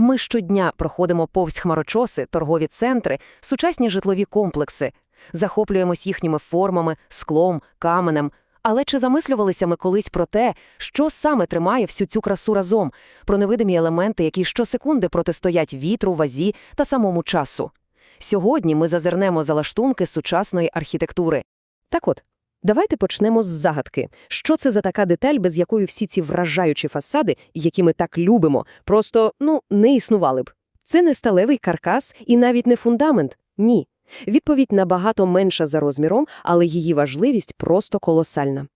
Ми щодня проходимо повз хмарочоси, торгові центри, сучасні житлові комплекси, захоплюємось їхніми формами, склом, каменем. Але чи замислювалися ми колись про те, що саме тримає всю цю красу разом, про невидимі елементи, які щосекунди протистоять вітру, вазі та самому часу? Сьогодні ми зазирнемо за лаштунки сучасної архітектури. Так от, давайте почнемо з загадки. Що це за така деталь, без якої всі ці вражаючі фасади, які ми так любимо, просто, ну, не існували б? Це не сталевий каркас і навіть не фундамент. Ні. Відповідь набагато менша за розміром, але її важливість просто колосальна.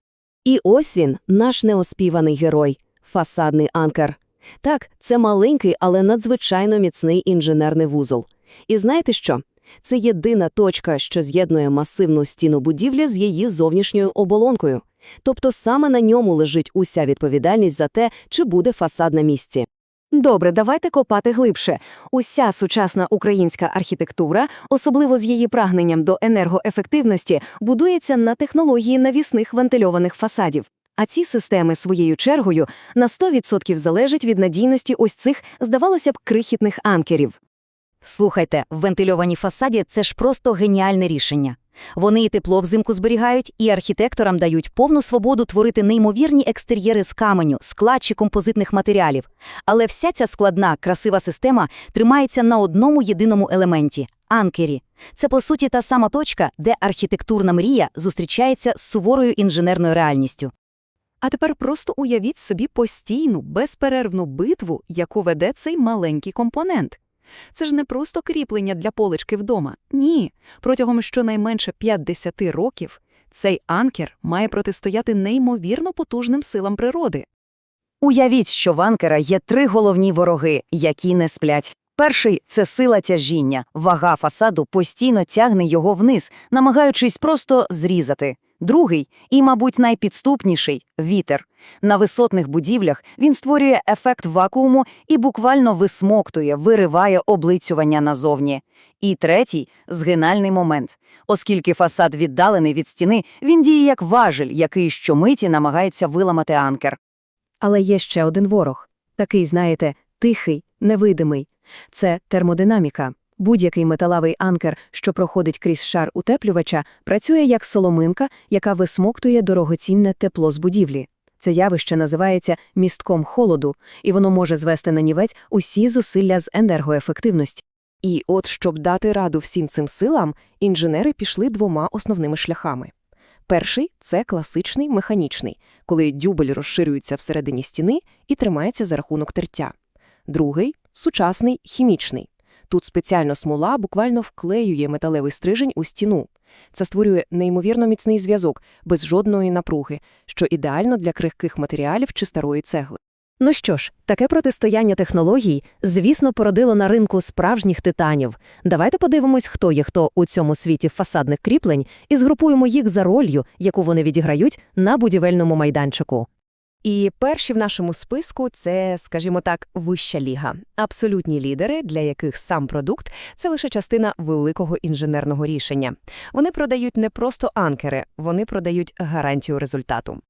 І ось він, наш неоспіваний герой – фасадний анкер. Так, це маленький, але надзвичайно міцний інженерний вузол. І знаєте що? Це єдина точка, що з'єднує масивну стіну будівлі з її зовнішньою оболонкою. Тобто саме на ньому лежить уся відповідальність за те, чи буде фасад на місці. Добре, давайте копати глибше. Уся сучасна українська архітектура, особливо з її прагненням до енергоефективності, будується на технології навісних вентильованих фасадів. А ці системи своєю чергою на 100% залежать від надійності ось цих, здавалося б, крихітних анкерів. Слухайте, вентильовані фасаді – це ж просто геніальне рішення. Вони і тепло взимку зберігають, і архітекторам дають повну свободу творити неймовірні екстер'єри з каменю, скла чи композитних матеріалів. Але вся ця складна, красива система тримається на одному єдиному елементі – анкері. Це, по суті, та сама точка, де архітектурна мрія зустрічається з суворою інженерною реальністю. А тепер просто уявіть собі постійну, безперервну битву, яку веде цей маленький компонент. Це ж не просто кріплення для полички вдома. Ні. Протягом щонайменше 50 років цей анкер має протистояти неймовірно потужним силам природи. Уявіть, що в анкера є три головні вороги, які не сплять. Перший – це сила тяжіння. Вага фасаду постійно тягне його вниз, намагаючись просто зрізати. Другий – і, мабуть, найпідступніший – вітер. На висотних будівлях він створює ефект вакууму і буквально висмоктує, вириває облицювання назовні. І третій – згинальний момент. Оскільки фасад віддалений від стіни, він діє як важель, який щомиті намагається виламати анкер. Але є ще один ворог. Такий, знаєте, тихий, невидимий. Це термодинаміка. Будь-який металевий анкер, що проходить крізь шар утеплювача, працює як соломинка, яка висмоктує дорогоцінне тепло з будівлі. Це явище називається містком холоду, і воно може звести на нівець усі зусилля з енергоефективності. І от, щоб дати раду всім цим силам, інженери пішли двома основними шляхами. Перший – це класичний механічний, коли дюбель розширюється всередині стіни і тримається за рахунок тертя. Другий – сучасний хімічний. Тут спеціально смола буквально вклеює металевий стрижень у стіну. Це створює неймовірно міцний зв'язок, без жодної напруги, що ідеально для крихких матеріалів чи старої цегли. Ну що ж, таке протистояння технологій, звісно, породило на ринку справжніх титанів. Давайте подивимось, хто є хто у цьому світі фасадних кріплень, і згрупуємо їх за ролью, яку вони відіграють на будівельному майданчику. І перші в нашому списку це, скажімо так, вища ліга, абсолютні лідери, для яких сам продукт це лише частина великого інженерного рішення. Вони продають не просто анкери, вони продають гарантію результату.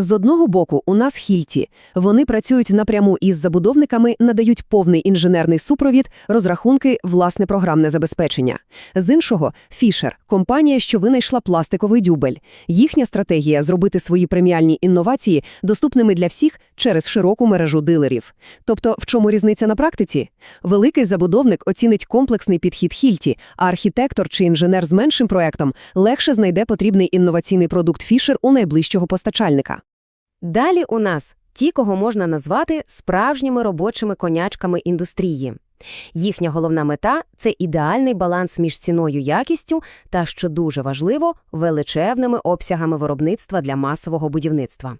З одного боку, у нас Хільті. Вони працюють напряму із забудовниками, надають повний інженерний супровід, розрахунки, власне програмне забезпечення. З іншого Фішер компанія, що винайшла пластиковий дюбель. Їхня стратегія зробити свої преміальні інновації доступними для всіх через широку мережу дилерів. Тобто, в чому різниця на практиці? Великий забудовник оцінить комплексний підхід Хільті, а архітектор чи інженер з меншим проектом легше знайде потрібний інноваційний продукт Фішер у найближчого постачальника. Далі у нас ті, кого можна назвати справжніми робочими конячками індустрії. Їхня головна мета це ідеальний баланс між ціною якістю та, що дуже важливо, величезними обсягами виробництва для масового будівництва.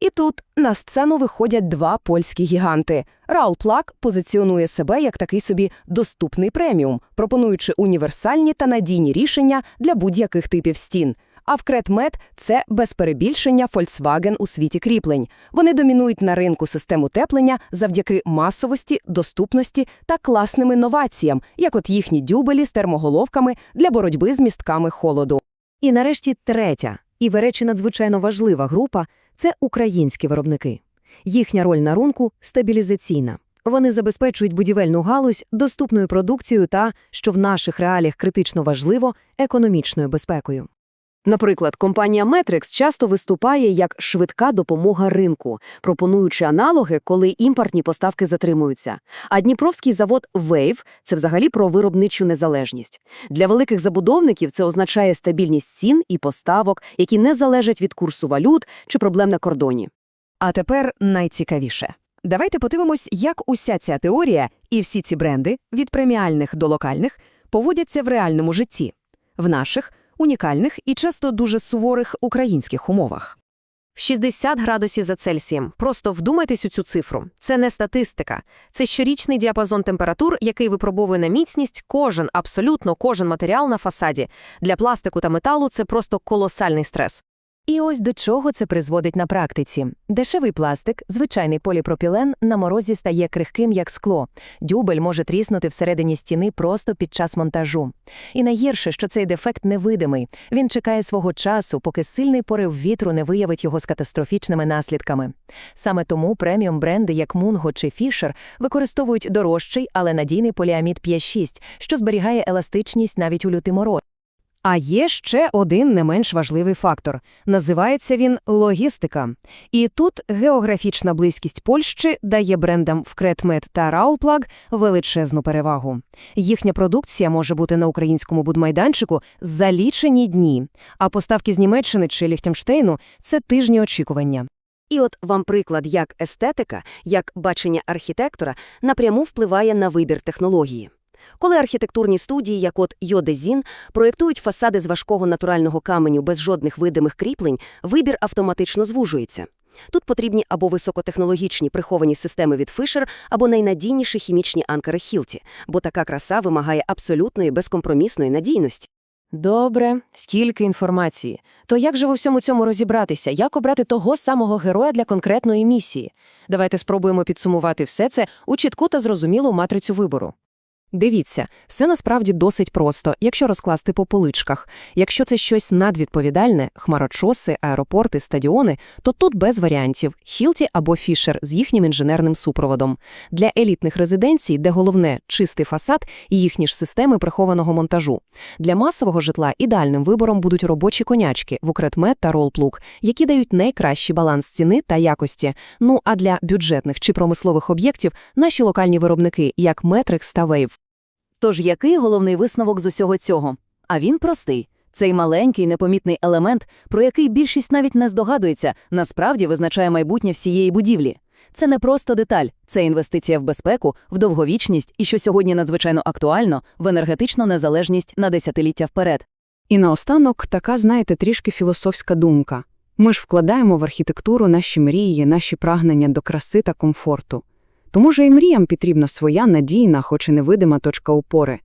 І тут на сцену виходять два польські гіганти. Раулплак позиціонує себе як такий собі доступний преміум, пропонуючи універсальні та надійні рішення для будь-яких типів стін. А вкретмет – це без перебільшення Volkswagen у світі кріплень. Вони домінують на ринку систем утеплення завдяки масовості, доступності та класним інноваціям, як от їхні дюбелі з термоголовками для боротьби з містками холоду. І нарешті третя, і, в надзвичайно важлива група – це українські виробники. Їхня роль на ринку – стабілізаційна. Вони забезпечують будівельну галузь доступною продукцією та, що в наших реаліях критично важливо, економічною безпекою. Наприклад, компанія Matrix часто виступає як швидка допомога ринку, пропонуючи аналоги, коли імпортні поставки затримуються. А Дніпровський завод Wave – це взагалі про виробничу незалежність. Для великих забудовників це означає стабільність цін і поставок, які не залежать від курсу валют чи проблем на кордоні. А тепер найцікавіше. Давайте подивимось, як уся ця теорія і всі ці бренди, від преміальних до локальних, поводяться в реальному житті, в наших унікальних і часто дуже суворих українських умовах. В 60 градусів за Цельсієм. Просто вдумайтесь у цю цифру. Це не статистика. Це щорічний діапазон температур, який випробовує на міцність кожен, абсолютно кожен матеріал на фасаді. Для пластику та металу це просто колосальний стрес. І ось до чого це призводить на практиці. Дешевий пластик, звичайний поліпропілен, на морозі стає крихким, як скло. Дюбель може тріснути всередині стіни просто під час монтажу. І найгірше, що цей дефект невидимий. Він чекає свого часу, поки сильний порив вітру не виявить його з катастрофічними наслідками. Саме тому преміум бренди, як Мунго чи Фішер, використовують дорожчий, але надійний поліамід 5-6, що зберігає еластичність навіть у лютий мороз. А є ще один не менш важливий фактор. Називається він логістика. І тут географічна близькість Польщі дає брендам Вкретмет та Раулплаг величезну перевагу. Їхня продукція може бути на українському будмайданчику за лічені дні, а поставки з Німеччини чи Ліхтенштейну – це тижні очікування. І от вам приклад, як естетика, як бачення архітектора напряму впливає на вибір технології. Коли архітектурні студії, як от Йодезін, проєктують фасади з важкого натурального каменю без жодних видимих кріплень, вибір автоматично звужується. Тут потрібні або високотехнологічні приховані системи від Fisher, або найнадійніші хімічні анкери Хілті, бо така краса вимагає абсолютної безкомпромісної надійності. Добре, скільки інформації. То як же в усьому цьому розібратися? Як обрати того самого героя для конкретної місії? Давайте спробуємо підсумувати все це у чітку та зрозумілу матрицю вибору. Дивіться, все насправді досить просто, якщо розкласти по поличках. Якщо це щось надвідповідальне, хмарочоси, аеропорти, стадіони, то тут без варіантів – Хілті або Фішер з їхнім інженерним супроводом. Для елітних резиденцій, де головне – чистий фасад і їхні ж системи прихованого монтажу. Для масового житла ідеальним вибором будуть робочі конячки, вукретмет та ролплуг, які дають найкращий баланс ціни та якості. Ну а для бюджетних чи промислових об'єктів – наші локальні виробники, як Matrix та Wave. Тож який головний висновок з усього цього? А він простий. Цей маленький непомітний елемент, про який більшість навіть не здогадується, насправді визначає майбутнє всієї будівлі. Це не просто деталь, це інвестиція в безпеку, в довговічність і, що сьогодні надзвичайно актуально, в енергетичну незалежність на десятиліття вперед. І наостанок така, знаєте, трішки філософська думка. Ми ж вкладаємо в архітектуру наші мрії, наші прагнення до краси та комфорту. Тому ж і мріям потрібна своя надійна, хоч і невидима точка опори.